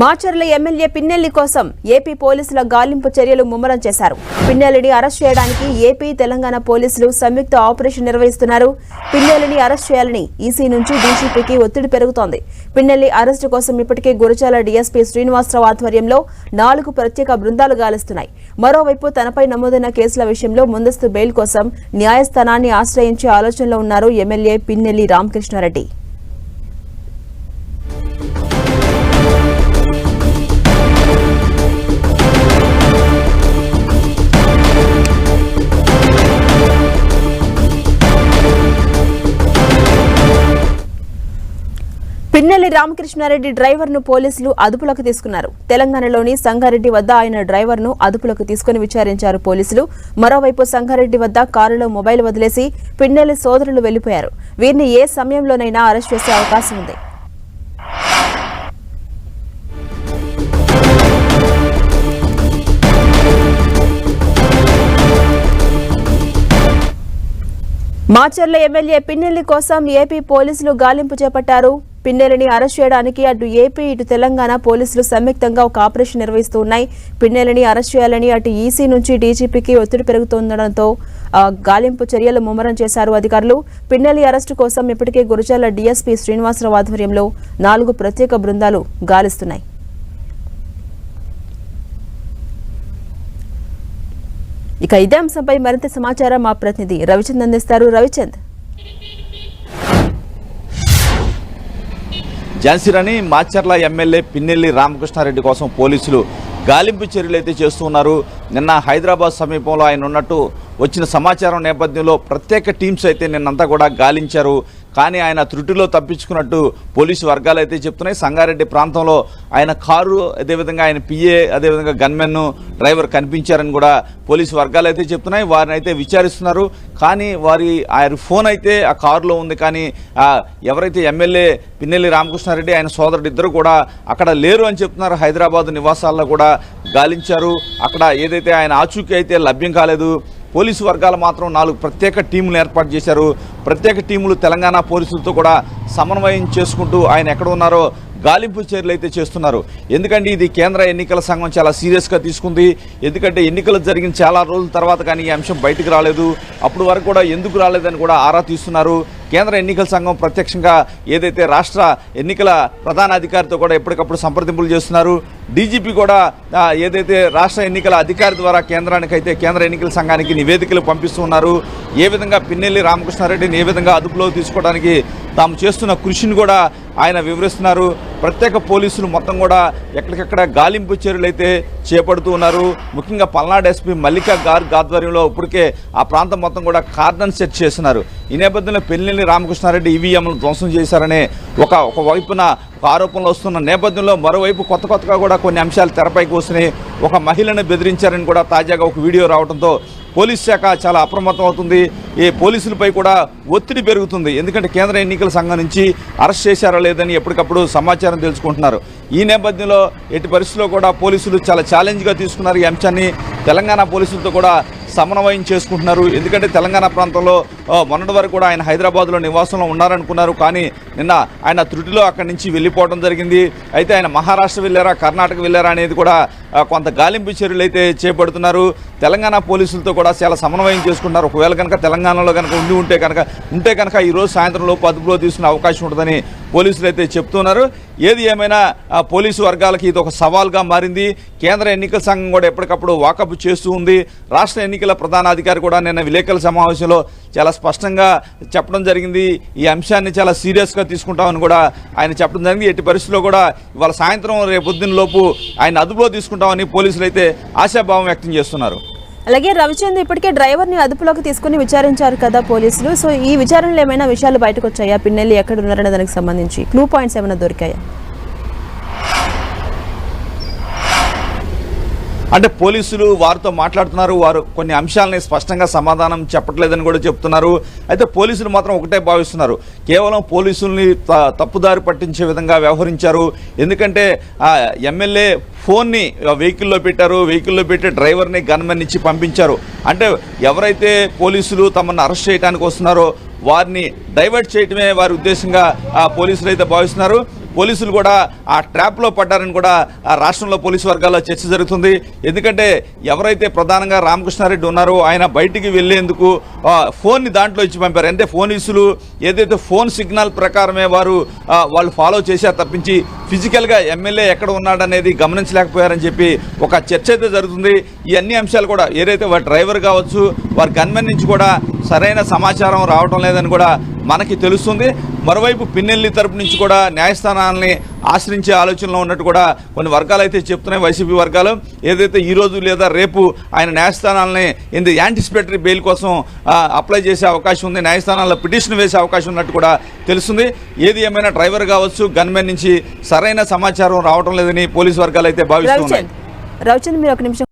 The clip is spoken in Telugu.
మాచర్ల ఎమ్మెల్యే పిన్నెల్లి కోసం ఏపీ పోలీసుల గాలింపు చర్యలు ముమ్మరం చేశారు. పిన్నెల్లిని అరెస్ట్ చేయడానికి ఏపీ తెలంగాణ పోలీసులు సంయుక్త ఆపరేషన్ నిర్వహిస్తున్నారు. పిన్నెల్లిని అరెస్ట్ చేయాలని ఈసీ నుంచి డీజీపీకి ఒత్తిడి పెరుగుతోంది. పిన్నెల్లి అరెస్టు కోసం ఇప్పటికే గురజాల డీఎస్పీ శ్రీనివాసరావు ఆధ్వర్యంలో నాలుగు ప్రత్యేక బృందాలు గాలిస్తున్నాయి. మరోవైపు తనపై నమోదైన కేసుల విషయంలో ముందస్తు బెయిల్ కోసం న్యాయస్థానాన్ని ఆశ్రయించే ఆలోచనలో ఉన్నారు ఎమ్మెల్యే పిన్నెల్లి రామకృష్ణారెడ్డి. పిన్నెల్లి రామకృష్ణారెడ్డి డ్రైవర్ను పోలీసులు అదుపులోకి తీసుకున్నారు. తెలంగాణలోని సంగారెడ్డి వద్ద ఆయన డ్రైవర్ను అదుపులోకి తీసుకుని విచారించారు పోలీసులు. మరోవైపు సంగారెడ్డి వద్ద కారులో మొబైల్ వదిలేసి పిన్నెల్లి సోదరులు వెళ్ళిపోయారు వీరిని ఏ సమయంలోనైనా అరెస్ట్ చేసే అవకాశం ఉంది. మాచర్ల ఎమ్మెల్యే పిన్నెల్లి కోసం ఏపీ పోలీసులు గాలింపు చేపట్టారు. పిన్నెలని అరెస్ట్ చేయడానికి అటు ఏపీ ఇటు తెలంగాణ పోలీసులు సంయుక్తంగా ఒక ఆపరేషన్ నిర్వహిస్తూ ఉన్నాయి పిన్నెలని అరెస్ట్ చేయాలని అటు ఈసీ నుంచి డీజీపీకి ఒత్తిడి పెరుగుతుండటంతో గాలింపు చర్యలు ముమ్మరం చేశారు అధికారులు. పిన్నెలి అరెస్టు కోసం ఇప్పటికే గురజాల డీఎస్పీ శ్రీనివాసరావు ఆధ్వర్యంలో నాలుగు ప్రత్యేక బృందాలు గాలిస్తున్నాయి. ఇక ఇదే అంశంపై మరింత సమాచారం మా ప్రతినిధి రవిచంద్ అందిస్తారు. రవిచంద్. జన్సిరని మాచర్ల ఎమ్మెల్యే పిన్నెల్లి రామకృష్ణారెడ్డి కోసం పోలీసులు గాలింపు చర్యలు అయితే చేస్తూ ఉన్నారు. నిన్న హైదరాబాద్ సమీపంలో ఆయన ఉన్నట్టు వచ్చిన సమాచారం నేపథ్యంలో ప్రత్యేక టీమ్స్ అయితే నిన్నంతా కూడా గాలించారు. కానీ ఆయన త్రుటిలో తప్పించుకున్నట్టు పోలీసు వర్గాలు అయితే చెప్తున్నాయి. సంగారెడ్డి ప్రాంతంలో ఆయన కారు అదేవిధంగా ఆయన పిఏ అదేవిధంగా గన్మెన్ డ్రైవర్ కనిపించారని కూడా పోలీసు వర్గాలు అయితే చెప్తున్నాయి. వారిని అయితే విచారిస్తున్నారు. కానీ వారి ఆయన ఫోన్ అయితే ఆ కారులో ఉంది. కానీ ఎవరైతే ఎమ్మెల్యే పిన్నెల్లి రామకృష్ణారెడ్డి ఆయన సోదరుడు ఇద్దరు కూడా అక్కడ లేరు అని చెప్తున్నారు. హైదరాబాద్ నివాసాల్లో కూడా గాలించారు. అక్కడ ఏదైతే ఆయన ఆచూకీ అయితే లభ్యం కాలేదు. పోలీసు వర్గాలు మాత్రం నాలుగు ప్రత్యేక టీములు ఏర్పాటు చేశారు. ప్రత్యేక టీములు తెలంగాణ పోలీసులతో కూడా సమన్వయం చేసుకుంటూ ఆయన ఎక్కడ ఉన్నారో గాలింపు చర్యలు అయితే చేస్తున్నారు. ఎందుకంటే ఇది కేంద్ర ఎన్నికల సంఘం చాలా సీరియస్గా తీసుకుంది. ఎందుకంటే ఎన్నికలు జరిగిన చాలా రోజుల తర్వాత కానీ ఈ అంశం బయటకు రాలేదు. అప్పుడు వరకు కూడా ఎందుకు రాలేదని కూడా ఆరా తీస్తున్నారు. కేంద్ర ఎన్నికల సంఘం ప్రత్యక్షంగా ఏదైతే రాష్ట్ర ఎన్నికల ప్రధాన అధికారితో కూడా ఎప్పటికప్పుడు సంప్రదింపులు చేస్తున్నారు. డీజీపీ కూడా ఏదైతే రాష్ట్ర ఎన్నికల అధికారి ద్వారా కేంద్రానికి అయితే కేంద్ర ఎన్నికల సంఘానికి నివేదికలు పంపిస్తున్నారు ఏ విధంగా పిన్నెల్లి రామకృష్ణారెడ్డిని ఏ విధంగా అదుపులో తీసుకోవడానికి తాము చేస్తున్న కృషిని కూడా ఆయన వివరిస్తున్నారు. ప్రత్యేక పోలీసులు మొత్తం కూడా ఎక్కడికక్కడ గాలింపు చర్యలు అయితే చేపడుతూ ఉన్నారు. ముఖ్యంగా పల్నాడు ఎస్పీ మల్లికా గార్గ్ ఆధ్వర్యంలో ఇప్పటికే ఆ ప్రాంతం మొత్తం కూడా కార్డన్ సెట్ చేస్తున్నారు. ఈ నేపథ్యంలో పెళ్ళిని రామకృష్ణారెడ్డి ఈవీఎంలు ధ్వంసం చేశారనే ఒక ఒక వైపున ఆరోపణలు వస్తున్న నేపథ్యంలో మరోవైపు కొత్త కొత్తగా కూడా కొన్ని అంశాలు తెరపైకి వస్తున్నాయి ఒక మహిళను బెదిరించారని కూడా తాజాగా ఒక వీడియో రావడంతో పోలీస్ శాఖ చాలా అప్రమత్తం అవుతుంది. ఈ పోలీసులపై కూడా ఒత్తిడి పెరుగుతుంది. ఎందుకంటే కేంద్ర ఎన్నికల సంఘం నుంచి అరెస్ట్ చేశారో లేదని ఎప్పటికప్పుడు సమాచారం తెలుసుకుంటున్నారు. ఈ నేపథ్యంలో ఎట్టి పరిస్థితుల్లో కూడా పోలీసులు చాలా ఛాలెంజ్గా తీసుకున్నారు ఈ అంశాన్ని. తెలంగాణ పోలీసులతో కూడా సమన్వయం చేసుకుంటున్నారు. ఎందుకంటే తెలంగాణ ప్రాంతంలో మొన్నటి వరకు కూడా ఆయన హైదరాబాద్లో నివాసంలో ఉన్నారనుకున్నారు. కానీ నిన్న ఆయన త్రుటిలో అక్కడి నుంచి వెళ్ళిపోవడం జరిగింది. అయితే ఆయన మహారాష్ట్ర వెళ్ళారా కర్ణాటక వెళ్ళారా అనేది కూడా కొంత గాలింపు చర్యలు అయితే చేపడుతున్నారు. తెలంగాణ పోలీసులతో కూడా చాలా సమన్వయం చేసుకుంటున్నారు. ఒకవేళ కనుక తెలంగాణలో కనుక ఉండి ఉంటే కనుక ఉంటే కనుక ఈరోజు సాయంత్రంలో పదుపులో అదుపులో తీసుకునే అవకాశం ఉంటుందని పోలీసులు అయితే చెప్తున్నారు. ఏది ఏమైనా పోలీసు వర్గాలకి ఇది ఒక సవాల్గా మారింది. కేంద్ర ఎన్నికల సంఘం కూడా ఎప్పటికప్పుడు వాకప్ చేస్తూ ఉంది. రాష్ట్ర ఎన్నికల ప్రధాన అధికారి కూడా నిన్న విలేకరుల సమావేశంలో చాలా స్పష్టంగా చెప్పడం జరిగింది. ఈ అంశాన్ని చాలా సీరియస్గా తీసుకుంటామని కూడా ఆయన చెప్పడం జరిగింది. ఎట్టి పరిస్థితుల్లో కూడా ఇవాళ సాయంత్రం రేపు పొద్దున్న లోపు ఆయన అదుపులో తీసుకుంటామని పోలీసులు అయితే ఆశాభావం వ్యక్తం చేస్తున్నారు. అలాగే రవిచంద్ ఇప్పటికే డ్రైవర్ని అదుపులోకి తీసుకుని విచారించారు కదా పోలీసులు. సో ఈ విచారణలో ఏమైనా విషయాలు బయటకు వచ్చాయా? పిన్నెల్లి ఎక్కడ ఉన్నారనే దానికి సంబంధించి. క్లూ పాయింట్స్ ఏమైనా దొరికాయా? అంటే పోలీసులు వారితో మాట్లాడుతున్నారు వారు కొన్ని అంశాలని స్పష్టంగా సమాధానం చెప్పట్లేదని కూడా చెప్తున్నారు. అయితే పోలీసులు మాత్రం ఒకటే భావిస్తున్నారు. కేవలం పోలీసుల్ని త- తప్పుదారి పట్టించే విధంగా వ్యవహరించారు. ఎందుకంటే ఎమ్మెల్యే ఫోన్ని వెహికల్లో పెట్టారు వెహికల్లో పెట్టి డ్రైవర్ని గన్మెన్ ఇచ్చి పంపించారు. అంటే ఎవరైతే పోలీసులు తమను అరెస్ట్ చేయడానికి వస్తున్నారో వారిని డైవర్ట్ చేయటమే వారి ఉద్దేశంగా ఆ పోలీసులు అయితే భావిస్తున్నారు. పోలీసులు కూడా ఆ ట్రాప్లో పడ్డారని కూడా ఆ రాష్ట్రంలో పోలీసు వర్గాల్లో చర్చ జరుగుతుంది. ఎందుకంటే ఎవరైతే ప్రధానంగా రామకృష్ణారెడ్డి ఉన్నారో ఆయన బయటికి వెళ్ళేందుకు ఫోన్ని దాంట్లో ఇచ్చి పంపారు. అంటే ఫోలీసులు ఏదైతే ఫోన్ సిగ్నల్ ప్రకారమే వారు వాళ్ళు ఫాలో చేశారు తప్పించి ఫిజికల్గా ఎమ్మెల్యే ఎక్కడ ఉన్నాడనేది గమనించలేకపోయారని చెప్పి ఒక చర్చ అయితే జరుగుతుంది. ఈ అన్ని అంశాలు కూడా ఏదైతే వారి డ్రైవర్ కావచ్చు వారి గన్మెన్ నుంచి కూడా సరైన సమాచారం రావడం లేదని కూడా మనకి తెలుస్తుంది. మరోవైపు పిన్నెల్లి తరపు నుంచి కూడా న్యాయస్థానాలని ఆశ్రయించే ఆలోచనలో ఉన్నట్టు కూడా కొన్ని వర్గాలు అయితే చెప్తున్నాయి. వైసీపీ వర్గాలు ఏదైతే ఈ రోజు లేదా రేపు ఆయన న్యాయస్థానాలని ఇంది యాంటిసిపేటరీ బెయిల్ కోసం అప్లై చేసే అవకాశం ఉంది. న్యాయస్థానాల్లో పిటిషన్ వేసే అవకాశం ఉన్నట్టు కూడా తెలుస్తుంది. ఏది ఏమైనా డ్రైవర్ కావచ్చు గన్మెన్ నుంచి సరైన సమాచారం రావడం లేదని పోలీసు వర్గాలు అయితే భావిస్తున్నాయి రవిచంద్ రవిచంద్ మీరు ఒక నిమిషం